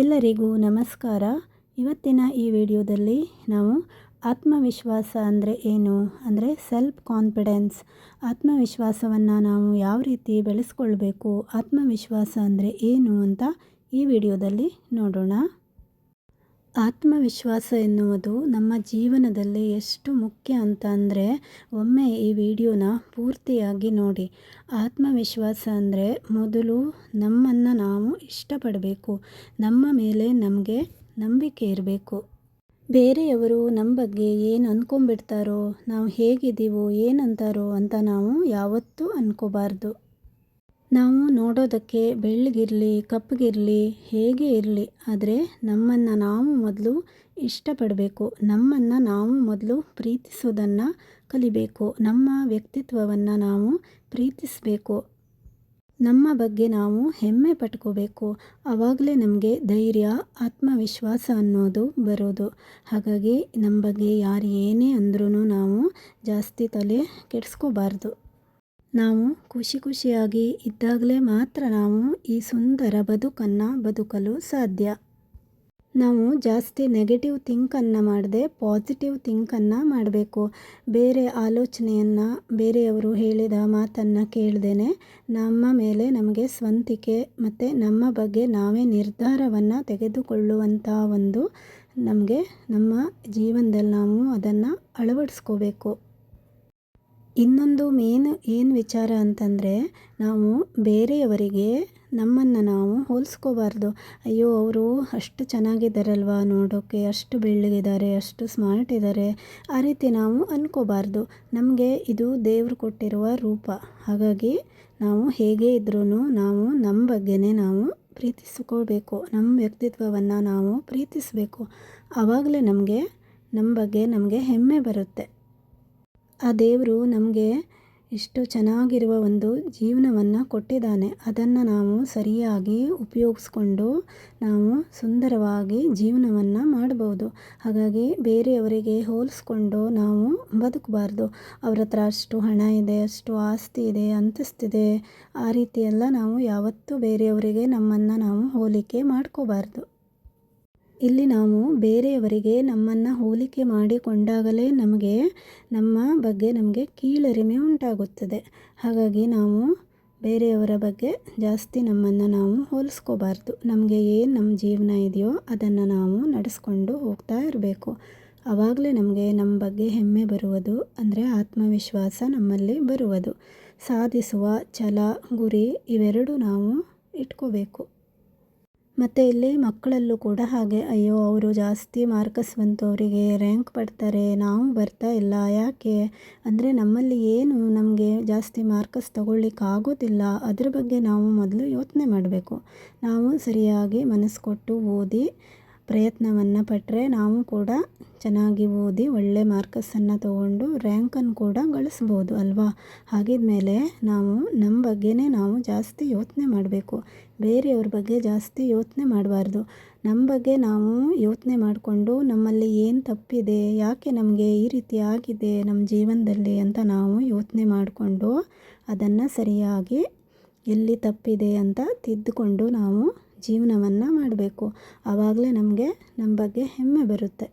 ಎಲ್ಲರಿಗೂ ನಮಸ್ಕಾರ. ಇವತ್ತಿನ ಈ ವಿಡಿಯೋದಲ್ಲಿ ನಾವು ಆತ್ಮವಿಶ್ವಾಸ ಅಂದರೆ ಏನು? ಅಂದರೆ ಸೆಲ್ಫ್ ಕಾನ್ಫಿಡೆನ್ಸ್ ಆತ್ಮವಿಶ್ವಾಸವನ್ನು ನಾವು ಯಾವ ರೀತಿ ಬೆಳೆಸ್ಕೊಳ್ಬೇಕು? ಆತ್ಮವಿಶ್ವಾಸ ಅಂದರೆ ಏನು ಅಂತ ಈ ವಿಡಿಯೋದಲ್ಲಿ ನೋಡೋಣ. ಆತ್ಮವಿಶ್ವಾಸ ಎನ್ನುವುದು ನಮ್ಮ ಜೀವನದಲ್ಲಿ ಎಷ್ಟು ಮುಖ್ಯ ಅಂತ ಅಂದರೆ ಒಮ್ಮೆ ಈ ವಿಡಿಯೋನ ಪೂರ್ತಿಯಾಗಿ ನೋಡಿ. ಆತ್ಮವಿಶ್ವಾಸ ಅಂದರೆ ಮೊದಲು ನಮ್ಮನ್ನು ನಾವು ಇಷ್ಟಪಡಬೇಕು. ನಮ್ಮ ಮೇಲೆ ನಮಗೆ ನಂಬಿಕೆ ಇರಬೇಕು. ಬೇರೆಯವರು ನಮ್ಮ ಬಗ್ಗೆ ಏನು ಅಂದ್ಕೊಂಬಿಡ್ತಾರೋ ನಾವು ಹೇಗಿದ್ದೀವೋ, ಏನಂತಾರೋ ಅಂತ ನಾವು ಯಾವತ್ತೂ ಅಂದ್ಕೋಬಾರ್ದು ನಾವು ನೋಡೋದಕ್ಕೆ ಬೆಳ್ಳಗಿರಲಿ, ಕಪ್ಪಗಿರಲಿ, ಹೇಗೆ ಇರಲಿ, ಆದರೆ ನಮ್ಮನ್ನು ನಾವು ಮೊದಲು ಇಷ್ಟಪಡಬೇಕು. ನಮ್ಮನ್ನು ನಾವು ಮೊದಲು ಪ್ರೀತಿಸೋದನ್ನು ಕಲಿಬೇಕು. ನಮ್ಮ ವ್ಯಕ್ತಿತ್ವವನ್ನು ನಾವು ಪ್ರೀತಿಸಬೇಕು. ನಮ್ಮ ಬಗ್ಗೆ ನಾವು ಹೆಮ್ಮೆ ಪಟ್ಕೋಬೇಕು. ಆವಾಗಲೇ ನಮಗೆ ಧೈರ್ಯ, ಆತ್ಮವಿಶ್ವಾಸ ಅನ್ನೋದು ಬರೋದು. ಹಾಗಾಗಿ ನಮ್ಮ ಬಗ್ಗೆ ಯಾರು ಏನೇ ಅಂದ್ರೂ ನಾವು ಜಾಸ್ತಿ ತಲೆ ಕೆಡಿಸ್ಕೋಬಾರ್ದು. ನಾವು ಖುಷಿ ಖುಷಿಯಾಗಿ ಇದ್ದಾಗಲೇ ಮಾತ್ರ ನಾವು ಈ ಸುಂದರ ಬದುಕನ್ನು ಬದುಕಲು ಸಾಧ್ಯ. ನಾವು ಜಾಸ್ತಿ ನೆಗೆಟಿವ್ ಥಿಂಕನ್ನು ಮಾಡದೆ ಪಾಸಿಟಿವ್ ಥಿಂಕನ್ನು ಮಾಡಬೇಕು. ಬೇರೆ ಆಲೋಚನೆಯನ್ನು, ಬೇರೆಯವರು ಹೇಳಿದ ಮಾತನ್ನು ಕೇಳ್ದೇನೆ ನಮ್ಮ ಮೇಲೆ ನಮಗೆ ಸ್ವಂತಿಕೆ ಮತ್ತು ನಮ್ಮ ಬಗ್ಗೆ ನಾವೇ ನಿರ್ಧಾರವನ್ನು ತೆಗೆದುಕೊಳ್ಳುವಂಥ ಒಂದು ನಮಗೆ ನಮ್ಮ ಜೀವನದಲ್ಲಿ ನಾವು ಅದನ್ನು ಅಳವಡಿಸ್ಕೋಬೇಕು. ಇನ್ನೊಂದು ಮೇನ್ ಏನು ವಿಚಾರ ಅಂತಂದರೆ, ನಾವು ಬೇರೆಯವರಿಗೆ ನಮ್ಮನ್ನು ನಾವು ಹೋಲಿಸ್ಕೋಬಾರ್ದು. ಅಯ್ಯೋ, ಅವರು ಅಷ್ಟು ಚೆನ್ನಾಗಿದ್ದಾರಲ್ವ ನೋಡೋಕ್ಕೆ ಅಷ್ಟು ಬೆಳ್ಳಗಿದ್ದಾರೆ ಅಷ್ಟು ಸ್ಮಾರ್ಟ್ ಇದ್ದಾರೆ ಆ ರೀತಿ ನಾವು ಅಂದ್ಕೋಬಾರ್ದು ನಮಗೆ ಇದು ದೇವರು ಕೊಟ್ಟಿರುವ ರೂಪ. ಹಾಗಾಗಿ ನಾವು ಹೇಗೆ ಇದ್ರೂ ನಾವು ನಮ್ಮ ಬಗ್ಗೆನೇ ನಾವು ಪ್ರೀತಿಸ್ಕೋಬೇಕು ನಮ್ಮ ವ್ಯಕ್ತಿತ್ವವನ್ನು ನಾವು ಪ್ರೀತಿಸಬೇಕು. ಆವಾಗಲೇ ನಮಗೆ ನಮ್ಮ ಬಗ್ಗೆ ನಮಗೆ ಹೆಮ್ಮೆ ಬರುತ್ತೆ. ಆ ದೇವರು ನಮಗೆ ಇಷ್ಟು ಚೆನ್ನಾಗಿರುವ ಒಂದು ಜೀವನವನ್ನು ಕೊಟ್ಟಿದ್ದಾನೆ. ಅದನ್ನು ನಾವು ಸರಿಯಾಗಿ ಉಪಯೋಗಿಸ್ಕೊಂಡು ನಾವು ಸುಂದರವಾಗಿ ಜೀವನವನ್ನು ಮಾಡಬಹುದು ಹಾಗಾಗಿ ಬೇರೆಯವರಿಗೆ ಹೋಲಿಸ್ಕೊಂಡು ನಾವು ಬದುಕಬಾರ್ದು. ಅವ್ರ ಹತ್ರ ಅಷ್ಟು ಹಣ ಇದೆ, ಅಷ್ಟು ಆಸ್ತಿ ಇದೆ ಅಂತಸ್ತಿದೆ ಆ ರೀತಿಯೆಲ್ಲ ನಾವು ಯಾವತ್ತೂ ಬೇರೆಯವರಿಗೆ ನಮ್ಮನ್ನು ನಾವು ಹೋಲಿಕೆ ಮಾಡ್ಕೋಬಾರ್ದು. ಇಲ್ಲಿ ನಾವು ಬೇರೆಯವರಿಗೆ ನಮ್ಮನ್ನು ಹೋಲಿಕೆ ಮಾಡಿಕೊಂಡಾಗಲೇ ನಮಗೆ ನಮ್ಮ ಬಗ್ಗೆ ನಮಗೆ ಕೀಳರಿಮೆ ಉಂಟಾಗುತ್ತದೆ. ಹಾಗಾಗಿ ನಾವು ಬೇರೆಯವರ ಬಗ್ಗೆ ಜಾಸ್ತಿ ನಮ್ಮನ್ನು ನಾವು ಹೋಲಿಸ್ಕೋಬಾರ್ದು. ನಮಗೆ ಏನು ನಮ್ಮ ಜೀವನ ಇದೆಯೋ ಅದನ್ನು ನಾವು ನಡೆಸ್ಕೊಂಡು ಹೋಗ್ತಾ ಇರಬೇಕು. ಆವಾಗಲೇ ನಮಗೆ ನಮ್ಮ ಬಗ್ಗೆ ಹೆಮ್ಮೆ ಬರುವುದು ಅಂದರೆ ಆತ್ಮವಿಶ್ವಾಸ ನಮ್ಮಲ್ಲಿ ಬರುವುದು. ಸಾಧಿಸುವ, ಛಲ, ಗುರಿ ಇವೆರಡೂ ನಾವು ಇಟ್ಕೋಬೇಕು. ಮತ್ತು ಇಲ್ಲಿ ಮಕ್ಕಳಲ್ಲೂ ಕೂಡ ಹಾಗೆ, ಅಯ್ಯೋ, ಅವರು ಜಾಸ್ತಿ ಮಾರ್ಕಸ್ ಬಂತು ಅವರಿಗೆ ರ್ಯಾಂಕ್ ಪಡ್ತಾರೆ, ನಾವು ಬರ್ತಾ ಇಲ್ಲ, ಯಾಕೆ? ಅಂದರೆ ನಮ್ಮಲ್ಲಿ ಏನು ನಮಗೆ ಜಾಸ್ತಿ ಮಾರ್ಕಸ್ ಆಗೋದಿಲ್ಲ ಅದ್ರ ಬಗ್ಗೆ ನಾವು ಮೊದಲು ಯೋಚನೆ ಮಾಡಬೇಕು. ನಾವು ಸರಿಯಾಗಿ ಮನಸ್ಸು ಕೊಟ್ಟು ಓದಿ ಪ್ರಯತ್ನವನ್ನು ಪಟ್ಟರೆ ನಾವು ಕೂಡ ಚೆನ್ನಾಗಿ ಓದಿ ಒಳ್ಳೆ ಮಾರ್ಕಸನ್ನು ತಗೊಂಡು ರ್ಯಾಂಕನ್ನು ಕೂಡ ಗಳಿಸ್ಬೋದು ಅಲ್ವಾ? ಹಾಗಿದ್ಮೇಲೆ ನಾವು ನಮ್ಮ ಬಗ್ಗೆನೇ ನಾವು ಜಾಸ್ತಿ ಯೋಚನೆ ಮಾಡಬೇಕು. ಬೇರೆಯವ್ರ ಬಗ್ಗೆ ಜಾಸ್ತಿ ಯೋಚನೆ ಮಾಡಬಾರ್ದು. ನಮ್ಮ ಬಗ್ಗೆ ನಾವು ಯೋಚನೆ ಮಾಡಿಕೊಂಡು ನಮ್ಮಲ್ಲಿ ಏನು ತಪ್ಪಿದೆ, ಯಾಕೆ ನಮಗೆ ಈ ರೀತಿ ಆಗಿದೆ ನಮ್ಮ ಜೀವನದಲ್ಲಿ ಅಂತ ನಾವು ಯೋಚನೆ ಮಾಡಿಕೊಂಡು ಅದನ್ನು ಸರಿಯಾಗಿ ಎಲ್ಲಿ ತಪ್ಪಿದೆ ಅಂತ ತಿದ್ದುಕೊಂಡು ನಾವು ಜೀವನವನ್ನು ಮಾಡಬೇಕು. ಆವಾಗಲೇ ನಮಗೆ ನಮ್ಮ ಬಗ್ಗೆ ಹೆಮ್ಮೆ ಬರುತ್ತೆ.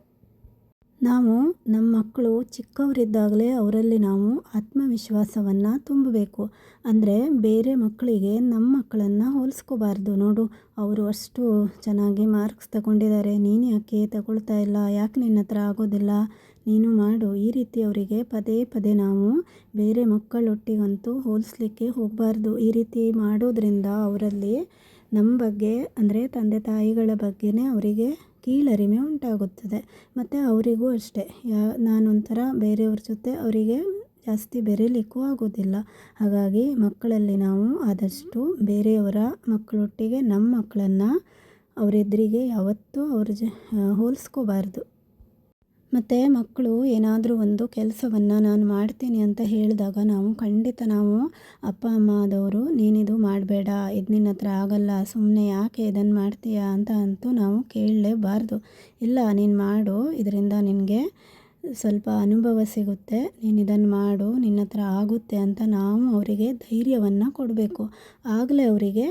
ನಾವು ನಮ್ಮ ಮಕ್ಕಳು ಚಿಕ್ಕವರಿದ್ದಾಗಲೇ ಅವರಲ್ಲಿ ನಾವು ಆತ್ಮವಿಶ್ವಾಸವನ್ನು ತುಂಬಬೇಕು. ಅಂದರೆ ಬೇರೆ ಮಕ್ಕಳಿಗೆ ನಮ್ಮ ಮಕ್ಕಳನ್ನು ಹೋಲಿಸ್ಕೋಬಾರ್ದು. ನೋಡು, ಅವರು ಅಷ್ಟು ಚೆನ್ನಾಗಿ ಮಾರ್ಕ್ಸ್ ತಗೊಂಡಿದ್ದಾರೆ. ನೀನು ಯಾಕೆ ತಗೊಳ್ತಾ ಇಲ್ಲ? ಯಾಕೆ ನಿನ್ನ ಹತ್ರ ಆಗೋದಿಲ್ಲ? ನೀನು ಮಾಡು. ಈ ರೀತಿ ಅವರಿಗೆ ಪದೇ ಪದೇ ನಾವು ಬೇರೆ ಮಕ್ಕಳೊಟ್ಟಿಗಂತೂ ಹೋಲಿಸ್ಲಿಕ್ಕೆ ಹೋಗಬಾರ್ದು. ಈ ರೀತಿ ಮಾಡೋದ್ರಿಂದ ಅವರಲ್ಲಿ ನಮ್ಮ ಬಗ್ಗೆ, ಅಂದರೆ ತಂದೆ ತಾಯಿಗಳ ಬಗ್ಗೆನೇ ಅವರಿಗೆ ಕೀಳರಿಮೆ ಉಂಟಾಗುತ್ತದೆ. ಮತ್ತು ಅವರಿಗೂ ಅಷ್ಟೇ. ಯಾ, ನಾನೊಂಥರ ಬೇರೆಯವ್ರ ಜೊತೆ ಅವರಿಗೆ ಜಾಸ್ತಿ ಬೆರೀಲಿಕ್ಕೂ ಆಗೋದಿಲ್ಲ ಹಾಗಾಗಿ ಮಕ್ಕಳಲ್ಲಿ ನಾವು ಆದಷ್ಟು ಬೇರೆಯವರ ಮಕ್ಕಳೊಟ್ಟಿಗೆ ನಮ್ಮ ಮಕ್ಕಳನ್ನು ಅವರೆದುರಿಗೆ ಯಾವತ್ತೂ ಅವ್ರ ಜ ಹೋಲಿಸ್ಕೋಬಾರ್ದು. ಮತ್ತು ಮಕ್ಕಳು ಏನಾದರೂ ಒಂದು ಕೆಲಸವನ್ನು ನಾನು ಮಾಡ್ತೀನಿ ಅಂತ ಹೇಳಿದಾಗ ನಾವು ಖಂಡಿತ ನಾವು ಅಪ್ಪ, ಅಮ್ಮ ಆದವರು, ನೀನಿದು ಮಾಡಬೇಡ, ಇದು ನಿನ್ನ ಹತ್ರ ಆಗಲ್ಲ ಸುಮ್ಮನೆ ಯಾಕೆ ಇದನ್ನು ಮಾಡ್ತೀಯಾ ಅಂತ ಅಂತೂ ನಾವು ಕೇಳಲೇಬಾರ್ದು. ಇಲ್ಲ, ನೀನು ಮಾಡು, ಇದರಿಂದ ನಿನಗೆ ಸ್ವಲ್ಪ ಅನುಭವ ಸಿಗುತ್ತೆ, ನೀನು ಇದನ್ನು ಮಾಡು ನಿನ್ನ ಹತ್ರ ಆಗುತ್ತೆ ಅಂತ ನಾವು ಅವರಿಗೆ ಧೈರ್ಯವನ್ನು ಕೊಡಬೇಕು. ಆಗಲೇ ಅವರಿಗೆ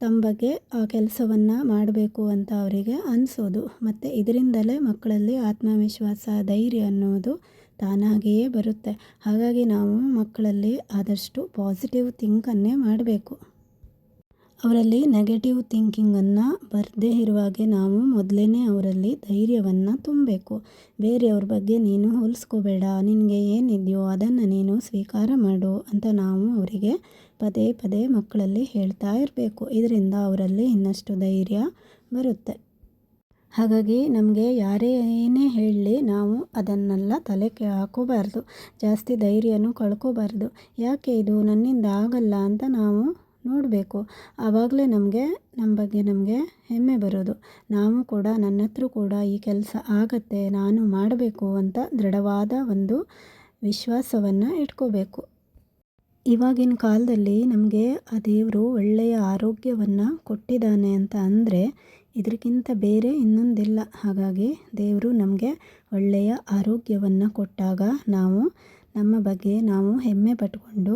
ತಮ್ಮ ಬಗ್ಗೆ ಆ ಕೆಲಸವನ್ನು ಮಾಡಬೇಕು ಅಂತ ಅವರಿಗೆ ಅನಿಸೋದು. ಮತ್ತು ಇದರಿಂದಲೇ ಮಕ್ಕಳಲ್ಲಿ ಆತ್ಮವಿಶ್ವಾಸ, ಧೈರ್ಯ ಅನ್ನೋದು ತಾನಾಗಿಯೇ ಬರುತ್ತೆ. ಹಾಗಾಗಿ ನಾವು ಮಕ್ಕಳಲ್ಲಿ ಆದಷ್ಟು ಪಾಸಿಟಿವ್ ಥಿಂಕನ್ನೇ ಮಾಡಬೇಕು. ಅವರಲ್ಲಿ ನೆಗೆಟಿವ್ ಥಿಂಕಿಂಗನ್ನು ಬರದೇ ಇರುವಾಗೆ ನಾವು ಮೊದಲೇ ಅವರಲ್ಲಿ ಧೈರ್ಯವನ್ನು ತುಂಬಬೇಕು. ಬೇರೆಯವ್ರ ಬಗ್ಗೆ ನೀನು ಹೋಲಿಸ್ಕೋಬೇಡ, ನಿನಗೆ ಏನಿದೆಯೋ ಅದನ್ನು ನೀನು ಸ್ವೀಕಾರ ಮಾಡು ಅಂತ ನಾವು ಅವರಿಗೆ ಪದೇ ಪದೇ ಮಕ್ಕಳಲ್ಲಿ ಹೇಳ್ತಾ ಇರಬೇಕು. ಇದರಿಂದ ಅವರಲ್ಲಿ ಇನ್ನಷ್ಟು ಧೈರ್ಯ ಬರುತ್ತೆ. ಹಾಗಾಗಿ ನಮಗೆ ಯಾರೇ ಏನೇ ಹೇಳಲಿ ನಾವು ಅದನ್ನೆಲ್ಲ ತಲೆಗೆ ಹಾಕೋಬಾರ್ದು. ಜಾಸ್ತಿ ಧೈರ್ಯನೂ ಕಳ್ಕೋಬಾರ್ದು. ಯಾಕೆ ಇದು ನನ್ನಿಂದ ಆಗಲ್ಲ ಅಂತ ನಾವು ನೋಡಬೇಕು. ಆವಾಗಲೇ ನಮಗೆ ನಮ್ಮ ಬಗ್ಗೆ ನಮಗೆ ಹೆಮ್ಮೆ ಬರೋದು. ನಾವು ಕೂಡ ನನ್ನ ಹತ್ರ ಕೂಡ ಈ ಕೆಲಸ ಆಗತ್ತೆ, ನಾನು ಮಾಡಬೇಕು ಅಂತ ದೃಢವಾದ ಒಂದು ವಿಶ್ವಾಸವನ್ನು ಇಟ್ಕೋಬೇಕು. ಇವಾಗಿನ ಕಾಲದಲ್ಲಿ ನಮಗೆ ಆ ದೇವರು ಒಳ್ಳೆಯ ಆರೋಗ್ಯವನ್ನು ಕೊಟ್ಟಿದ್ದಾನೆ ಅಂತ ಅಂದರೆ ಇದಕ್ಕಿಂತ ಬೇರೆ ಇನ್ನೊಂದಿಲ್ಲ. ಹಾಗಾಗಿ ದೇವರು ನಮಗೆ ಒಳ್ಳೆಯ ಆರೋಗ್ಯವನ್ನು ಕೊಟ್ಟಾಗ ನಾವು ನಮ್ಮ ಬಗ್ಗೆ ನಾವು ಹೆಮ್ಮೆ ಪಟ್ಕೊಂಡು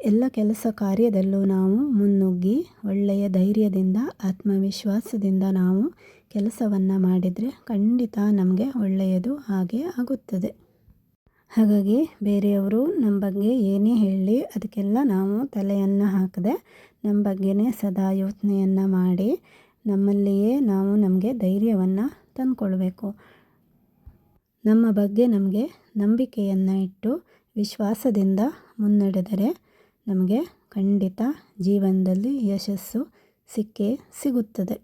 ಎಲ್ಲ ಕೆಲಸ ಕಾರ್ಯದಲ್ಲೂ ನಾವು ಮುನ್ನುಗ್ಗಿ, ಒಳ್ಳೆಯ ಧೈರ್ಯದಿಂದ, ಆತ್ಮವಿಶ್ವಾಸದಿಂದ ನಾವು ಕೆಲಸವನ್ನು ಮಾಡಿದರೆ ಖಂಡಿತ ನಮಗೆ ಒಳ್ಳೆಯದು ಹಾಗೆ ಆಗುತ್ತದೆ. ಹಾಗಾಗಿ ಬೇರೆಯವರು ನಮ್ಮ ಬಗ್ಗೆ ಏನೇ ಹೇಳಿ ಅದಕ್ಕೆಲ್ಲ ನಾವು ತಲೆಯನ್ನು ಹಾಕದೆ ನಮ್ಮ ಬಗ್ಗೆನೇ ಸದಾ ಯೋಚನೆಯನ್ನು ಮಾಡಿ ನಮ್ಮಲ್ಲಿಯೇ ನಾವು ನಮಗೆ ಧೈರ್ಯವನ್ನು ತಂದುಕೊಳ್ಬೇಕು. ನಮ್ಮ ಬಗ್ಗೆ ನಮಗೆ ನಂಬಿಕೆಯನ್ನು ಇಟ್ಟು ವಿಶ್ವಾಸದಿಂದ ಮುನ್ನಡೆದರೆ ನಮಗೆ ಖಂಡಿತ ಜೀವನದಲ್ಲಿ ಯಶಸ್ಸು ಸಿಕ್ಕೇ ಸಿಗುತ್ತದೆ.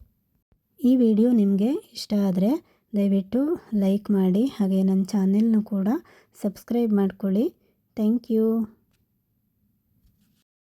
ಈ ವಿಡಿಯೋ ನಿಮಗೆ ಇಷ್ಟ ಆದರೆ ದಯವಿಟ್ಟು ಲೈಕ್ ಮಾಡಿ ಹಾಗೆ ನನ್ನ ಚಾನೆಲ್ನು ಕೂಡ ಸಬ್ಸ್ಕ್ರೈಬ್ ಮಾಡ್ಕೊಳ್ಳಿ. Thank you.